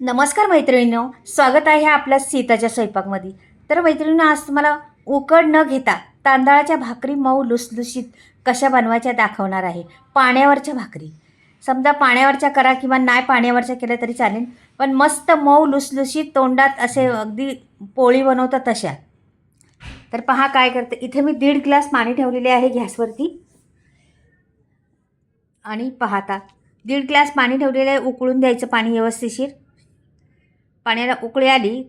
नमस्कार मैत्रिणींनो स्वागत आहे आपल्या सीताच्या स्वयंपाकमध्ये. तर मैत्रिणींनो आज तुम्हाला उकड न घेता तांदळाच्या भाकरी मऊ लुसलुशीत कशा बनवायच्या दाखवणार आहे. पाण्यावरच्या भाकरी. समजा पाण्यावरच्या करा किंवा नाही पाण्यावरच्या केल्या तरी चालेल पण मस्त मऊ लुसलुशीत तोंडात असे अगदी पोळी बनवतात तशा. तर पहा काय करते. इथे मी दीड ग्लास पाणी ठेवलेले आहे गॅसवरती. आणि पाहता दीड ग्लास पाणी ठेवलेलं आहे उकळून द्यायचं पाणी व्यवस्थिशीर पाण्याला उकळी आली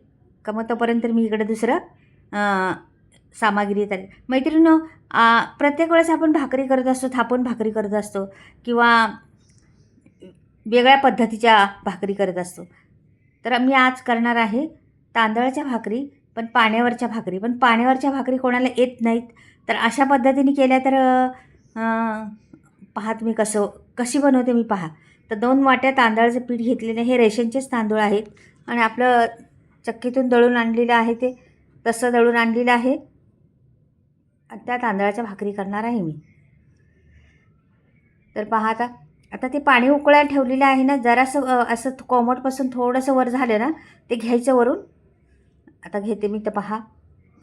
का मग तोपर्यंत मी इकडे दुसरं सामग्री येत आली मैत्रिणीनो प्रत्येक वेळेस आपण भाकरी करत असतो थापून भाकरी करत असतो किंवा वेगळ्या पद्धतीच्या भाकरी करत असतो. तर मी आज करणार आहे तांदळाच्या भाकरी पण पाण्यावरच्या भाकरी. पण पाण्यावरच्या भाकरी कोणाला येत नाहीत. तर अशा पद्धतीने केल्या तर पहा तुम्ही कसं कशी बनवते मी पहा. तर दोन वाट्या तांदळाचं पीठ घेतलेलं हे रेशनचेच तांदूळ आहेत. आणि आपलं चक्कीतून दळून आणलेलं आहे ते तसं दळून आणलेलं आहे. आणि त्या तांदळाच्या भाकरी करणार आहे मी. तर पहा आता आता ते पाणी उकळायला ठेवलेलं आहे ना जरासं असं कोमटपासून थोडंसं वर झालं ना ते घ्यायचं वरून. आता घेते मी तर पहा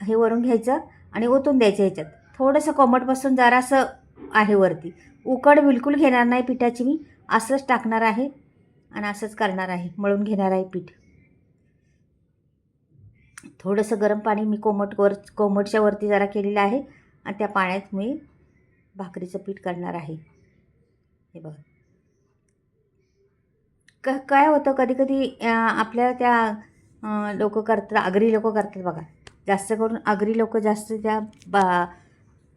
हे वरून घ्यायचं आणि ओतून द्यायचं ह्याच्यात. थोडंसं कोमटपासून जरासं आहे वरती. उकड बिलकुल घेणार नाही पिठाची मी असंच टाकणार आहे आणि असंच करणार आहे मळून घेणार आहे पीठ. थोडंसं गरम पाणी मी कोमटवर कोमटच्या वरती जरा केलेलं आहे आणि त्या पाण्यात मी भाकरीचं पीठ करणार आहे. हे बघा. क काय होतं कधी कधी आपल्या त्या लोक करतात आगरी लोक करतात बघा. जास्त करून आगरी लोक जास्त त्या बा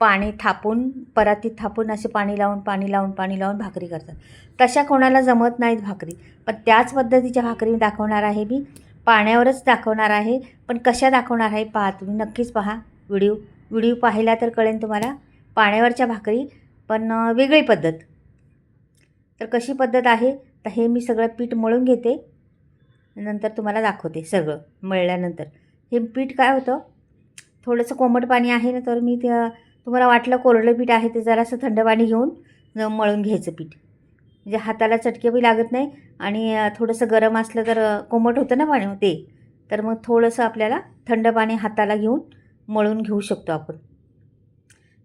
पाणी थापून परातीत थापून असे पाणी लावून पाणी लावून पाणी लावून भाकरी करतात. तशा कोणाला जमत नाहीत भाकरी. पण त्याच पद्धतीच्या भाकरी मी दाखवणार आहे मी. पाण्यावरच दाखवणार आहे. पण कशा दाखवणार आहे पहा तुम्ही. नक्कीच पहा व्हिडिओ. व्हिडिओ पाहिला तर कळेल तुम्हाला. पाण्यावरच्या भाकरी पण वेगळी पद्धत. तर कशी पद्धत आहे? तर हे मी सगळं पीठ मळून घेते. नंतर तुम्हाला दाखवते सगळं मळल्यानंतर. हे पीठ काय होतं? थोडंसं कोमट पाणी आहे ना तर मी ते तुम्हाला वाटलं कोरडं पीठ आहे ते जरासं थंड पाणी घेऊन मळून घ्यायचं पीठ. म्हणजे हाताला चटके बी लागत नाही आणि थोडंसं गरम असलं तर कोमट होतं ना पाणी ते. तर मग थोडंसं आपल्याला थंड पाणी हाताला घेऊन मळून घेऊ शकतो आपण.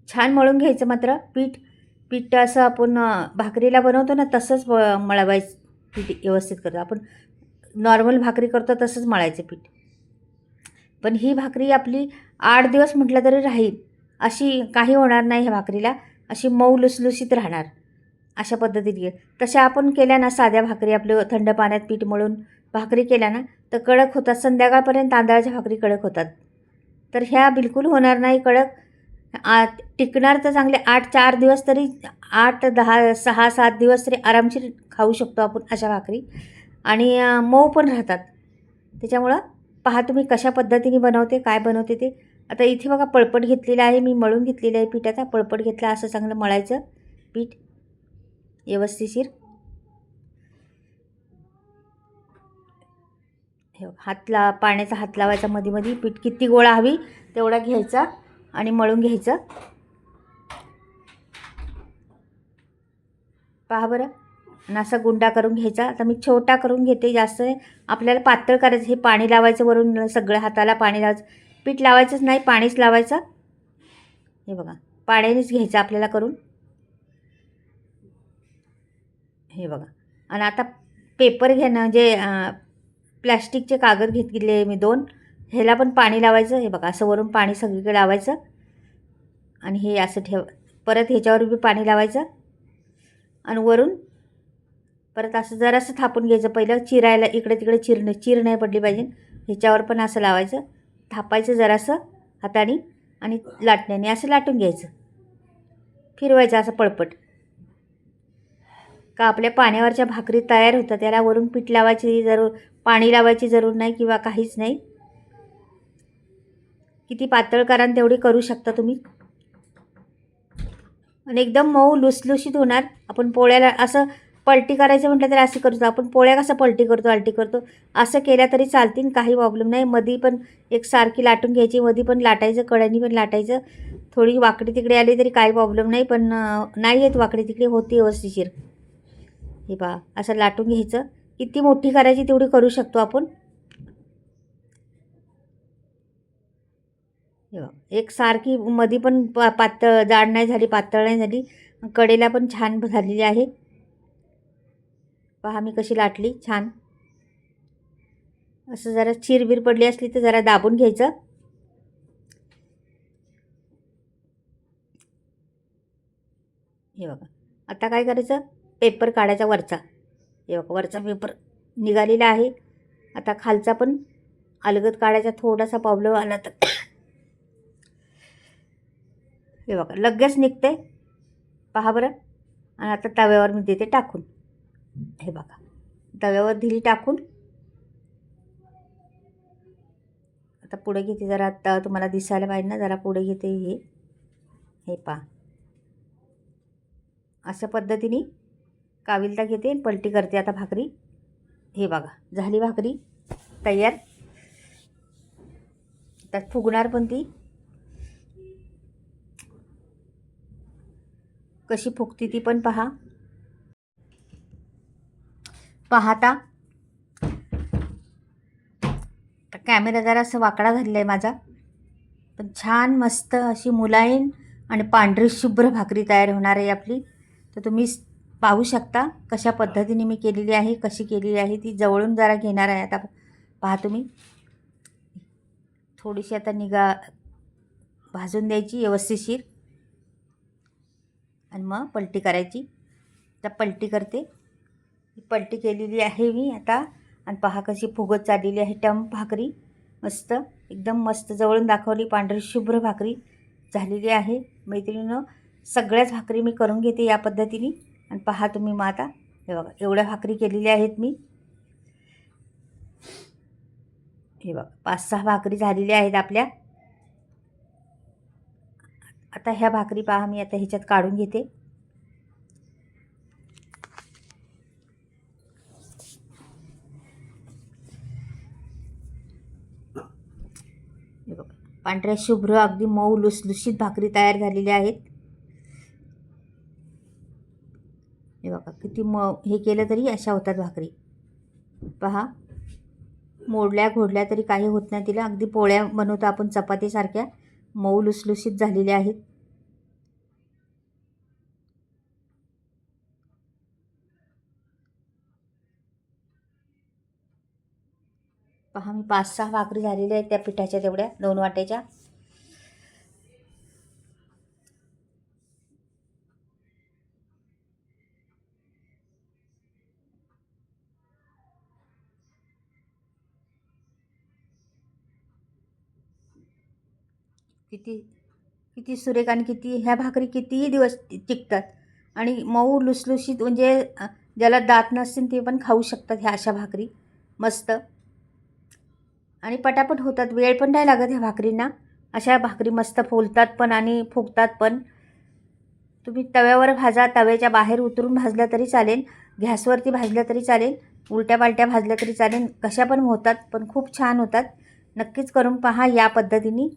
छान मळून घ्यायचं मात्र पीठ पीठ असं आपण भाकरीला बनवतो ना तसंच ब- मळवायचं पीठ व्यवस्थित करतो. आपण नॉर्मल भाकरी करतो तसंच मळायचं पीठ. पण ही भाकरी आपली आठ दिवस म्हटलं तरी राहील. अशी काही होणार नाही ह्या भाकरीला. अशी मऊ लुसलुसीत राहणार. अशा पद्धतीने तशा आपण केल्या ना साध्या भाकरी आपलं थंड पाण्यात पीठ मळून भाकरी केल्या ना तर कडक होतात. संध्याकाळपर्यंत तांदळाच्या भाकरी कडक होतात. तर ह्या बिलकुल होणार नाही कडक. आ टिकणार तर चांगले आठ चार दिवस तरी आठ दहा सहा सात दिवस तरी आरामशीर खाऊ शकतो आपण अशा भाकरी. आणि मऊ पण राहतात. त्याच्यामुळं पहा तुम्ही कशा पद्धतीने बनवते काय बनवते ते. आता इथे बघा पळपट घेतलेलं आहे. मी मळून घेतलेलं आहे पिठाचा पळपट घेतला असं चांगलं मळायचं पीठ. व्यवस्थिशीर हे हात ला पाण्याचा हात लावायचा मध्ये मध्ये पीठ किती गोळा हवी तेवढा घ्यायचा आणि मळून घ्यायचं. पहा बरं आणि असा गुंडा करून घ्यायचा. आता मी छोटा करून घेते जास्त आपल्याला पातळ करायचं हे पाणी लावायचं वरून सगळं हाताला पाणी लावायचं. पीठ लावायचंच नाही पाणीच लावायचं. हे बघा पाण्यानेच घ्यायचं आपल्याला करून. हे बघा. आणि आता पेपर घेणं जे प्लॅस्टिकचे कागद घेतले मी दोन ह्याला पण पाणी लावायचं हे बघा असं वरून पाणी सगळीकडे लावायचं. आणि हे असं ठेव परत ह्याच्यावर बी पाणी लावायचं. आणि वरून परत असं जरासं थापून घ्यायचं पहिलं चिरायला इकडे तिकडे चिरणं चिर नाही पडली पाहिजे. ह्याच्यावर पण असं लावायचं थापायचं जरासं हाताने आणि लाटण्याने असं लाटून घ्यायचं. फिरवायचं असं पळपट. का आपल्या पाण्यावरच्या भाकरी तयार होतात त्याला वरून पीठ लावायची जरूर पाणी लावायची जरूर नाही किंवा काहीच नाही? किती पातळ कारण तेवढी करू शकता तुम्ही? आणि एकदम मऊ लुसलुशीत होणार. आपण पोळ्याला असं पलटी करायचं म्हटलं तर असं करतो. आपण पोळ्या कसं पलटी करतो आलटी करतो? असं केल्या तरी चालतील काही प्रॉब्लेम नाही. मधी पण एक सारखी लाटून घ्यायची मधी पण लाटायचं कड्यानी पण लाटायचं. थोडी वाकडी तिकडे आली तरी काही प्रॉब्लेम नाही पण नाही येत वाकडी तिकडे होती व्यवस्थिशीर हे पहा असं लाटून घ्यायचं. किती मोठी करायची तेवढी करू शकतो आपण. हे एक सारखी मधी पण पा पातळ जाड नाही झाली पातळ नाही झाली. कडेला पण छान झालेली आहे. पहा मी कशी लाटली छान. असं जरा चिरबीर पडली असली तर जरा दाबून घ्यायचं. हे बघा आता काय करायचं? पेपर काढायचा वरचा. हे बघा वरचा पेपर निघालेला आहे. आता खालचा पण अलगद काढायचा थोडासा प्रॉब्लेम आला तर. हे बघा लगेच निघते. पहा बरं. आणि आता तव्यावर मी देते टाकून. हे बघा तव्यावर दिली टाकून. आता पुढे घेते जरा आता तुम्हाला दिसायला पाहिजे ना जरा पुढे घेते हे. हे पहा. अशा पद्धतीने काविलता घेते आणि पलटी करते आता भाकरी. हे बघा झाली भाकरी. तयार. त्यात फुगणार पण ती. कशी फुगती ती पण पहा. पाहता. कॅमेरा जरा असं वाकडा झालेला आहे माझा. पण छान मस्त अशी मुलायम आणि पांढरी शुभ्र भाकरी तयार होणार आहे आपली. तर तुम्ही पाहू शकता कशा पद्धतीने मी केलेली आहे कशी केलेली आहे ती जवळून जरा घेणार आहे. आता पहा तुम्ही. थोडीशी आता निगा भाजून द्यायची व्यवस्थितशीर. आणि मग पलटी करायची. तर पलटी करते. पलटी केलेली आहे मी आता. आणि पहा कशी फुगत चाललेली आहे. टम भाकरी. मस्त. एकदम मस्त जवळून दाखवली. पांढरी शुभ्र भाकरी झालेली आहे. मैत्रिणीनं सगळ्याच भाकरी मी करून घेते या पद्धतीने. आणि पहा तुम्ही मग आता. हे बघा एवढ्या भाकरी केलेल्या आहेत मी. हे बघा पाच सहा भाकरी झालेल्या आहेत आपल्या. आता ह्या भाकरी पहा मी आता ह्याच्यात काढून घेते. हे पांढऱ्या शुभ्र अगदी मऊ लुसलुशीत भाकरी तयार झालेल्या आहेत. बघा किती म हे केलं तरी अशा होतात भाकरी. पहा मोडल्या घोडल्या तरी काही होत नाही तिला. अगदी पोळ्या बनवतो आपण चपातीसारख्या. मऊ लुसलुशीत झालेल्या आहेत. पहा मी पाच सहा भाकरी झालेल्या आहेत त्या पिठाच्या तेवढ्या. दोन वाट्याच्या. किती किती सुरेख आणि किती ह्या भाकरी कितीही दिवस टिकतात. आणि मऊ लुसलुशीत म्हणजे ज्याला दात नसतील ते पण खाऊ शकतात ह्या अशा भाकरी. मस्त. आणि पटापट होतात. वेळ पण नाही लागत ह्या भाकरींना. अशा भाकरी मस्त फुलतात पण आणि फुगतात पण. तुम्ही तव्यावर भाजा. तव्याच्या बाहेर उतरून भाजल्या तरी चालेल. गॅसवरती भाजल्या तरी चालेल. उलट्या पालट्या भाजल्या तरी चालेल. कशा पण होतात पण खूप छान होतात. नक्कीच करून पहा या पद्धतीने.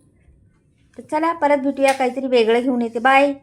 तर चला परत भेटूया काहीतरी वेगळं घेऊन येते. बाय